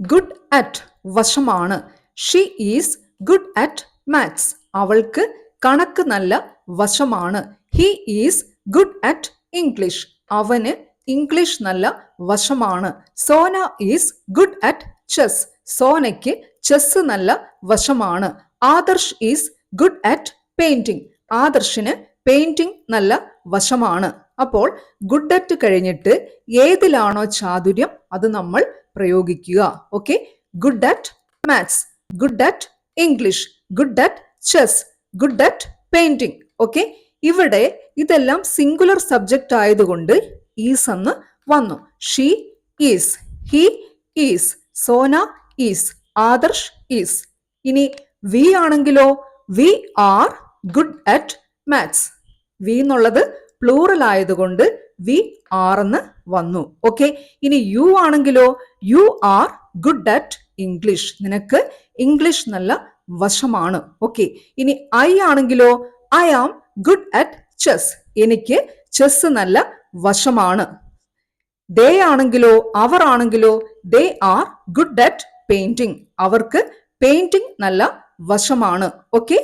Good at വശമാണ്. She is good at maths അവൾക്ക് കണക്ക് നല്ല വശമാണ്. He is good at English അവന് ഇംഗ്ലീഷ് നല്ല വശമാണ്. Sona is good at chess സോനയ്ക്ക് chess നല്ല വശമാണ്. Adarsh is good at painting ആദർശിന് painting നല്ല വശമാണ്. അപ്പോൾ ഗുഡ് അറ്റ് കഴിഞ്ഞിട്ട് ഏതിലാണോ ചാതുര്യം? അത് നമ്മൾ പ്രയോഗിക്കുക. Okay good at maths good at English good at chess good at painting okay ഇവിടെ ഇതെല്ലാം സിംഗുലർ സബ്ജക്റ്റ് ആയതുകൊണ്ട് ഈസ് എന്ന് വന്നു. She is he is Sona is Adarsh is ഇനി വി ആണെങ്കിലോ? We are good at maths we എന്നുള്ളത് plural ആയതുകൊണ്ട് we are എന്ന് വന്നു. ഓക്കെ ഇനി യു ആണെങ്കിലോ you are good at English. നിനക്ക് ഇംഗ്ലീഷ് നല്ല വശമാണ്. ഓക്കെ ഇനി ഐ ആണെങ്കിലോ I am good at chess. എനിക്ക് ചെസ് നല്ല വശമാണ്. ദേ ആണെങ്കിലോ അവർ ആണെങ്കിലോ they are good at painting അവർക്ക് പെയിന്റിംഗ് നല്ല വശമാണ്. ഓക്കെ